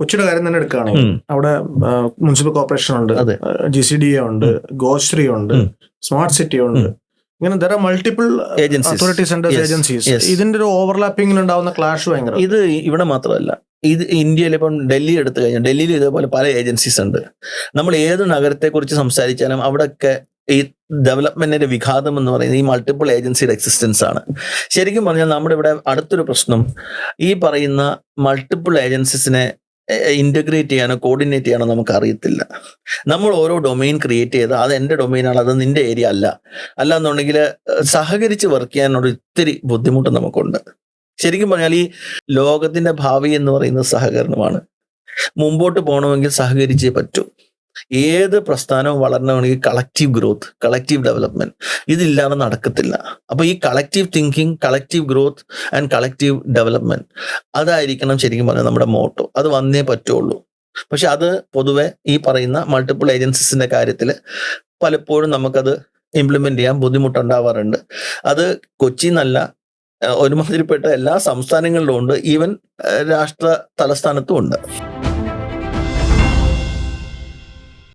കൊച്ചിയുടെ കാര്യം തന്നെ എടുക്കുകയാണെങ്കിൽ അവിടെ മുനിസിപ്പൽ കോർപ്പറേഷൻ ഉണ്ട്. ജി സി ഡി എ ഉണ്ട് ഗോശ്രീ ഉണ്ട് സ്മാർട്ട് സിറ്റി ഉണ്ട്. ഇങ്ങനെ there are multiple. Authority centres agencies ഇതിന്റെ ഒരു ഓവർലാപ്പിംഗിൽ ഉണ്ടാവുന്ന ക്ലാഷ് ഭയങ്കര. ഇത് ഇവിടെ മാത്രമല്ല. ഇത് ഇന്ത്യയിൽ ഇപ്പം ഡൽഹി എടുത്തു കഴിഞ്ഞാൽ ഡൽഹിയിൽ ഇതേപോലെ പല ഏജൻസീസ് ഉണ്ട്. നമ്മൾ ഏത് നഗരത്തെ കുറിച്ച് സംസാരിച്ചാലും അവിടെയൊക്കെ ഈ ഡെവലപ്മെന്റിന്റെ വിഘാതം എന്ന് പറയുന്നത് ഈ മൾട്ടിപ്പിൾ ഏജൻസിയുടെ എക്സിസ്റ്റൻസ് ആണ്. ശരിക്കും പറഞ്ഞാൽ നമ്മുടെ ഇവിടെ അടുത്തൊരു പ്രശ്നം. ഈ പറയുന്ന മൾട്ടിപ്പിൾ ഏജൻസീസിനെ ഇന്റഗ്രേറ്റ് ചെയ്യാനോ കോർഡിനേറ്റ് ചെയ്യാനോ നമുക്ക് അറിയത്തില്ല നമ്മൾ ഓരോ ഡൊമെയിൻ ക്രിയേറ്റ് ചെയ്ത് അത് എന്റെ ഡൊമെയിനാണ് അത് നിന്റെ ഏരിയ അല്ല. അല്ല എന്നുണ്ടെങ്കിൽ സഹകരിച്ച് വർക്ക് ചെയ്യാനൊരു ഇത്തിരി ബുദ്ധിമുട്ട് നമുക്കുണ്ട്. ശരിക്കും പറഞ്ഞാൽ ഈ ലോകത്തിന്റെ ഭാവി എന്ന് പറയുന്നത് സഹകരണമാണ്. മുമ്പോട്ട് പോകണമെങ്കിൽ സഹകരിച്ചേ പറ്റൂ. ഏത് പ്രസ്ഥാനവും വളരണമെങ്കിൽ കളക്റ്റീവ് ഗ്രോത്ത് കളക്റ്റീവ് ഡെവലപ്മെന്റ് ഇതില്ലാതെ നടക്കത്തില്ല. അപ്പൊ ഈ collective thinking collective growth and collective development അതായിരിക്കണം ശരിക്കും പറഞ്ഞാൽ നമ്മുടെ മോട്ടോ അത് വന്നേ പറ്റുള്ളൂ. പക്ഷെ അത് പൊതുവെ ഈ പറയുന്ന മൾട്ടിപ്പിൾ ഏജൻസീസിന്റെ കാര്യത്തിൽ പലപ്പോഴും നമുക്കത് ഇംപ്ലിമെന്റ് ചെയ്യാൻ ബുദ്ധിമുട്ടുണ്ടാവാറുണ്ട്. അത് കൊച്ചി ഏഹ് ഒരുമാതിരിപ്പെട്ട എല്ലാ സംസ്ഥാനങ്ങളിലും ഉണ്ട്. ഈവൻ രാഷ്ട്ര തലസ്ഥാനത്തും ഉണ്ട്.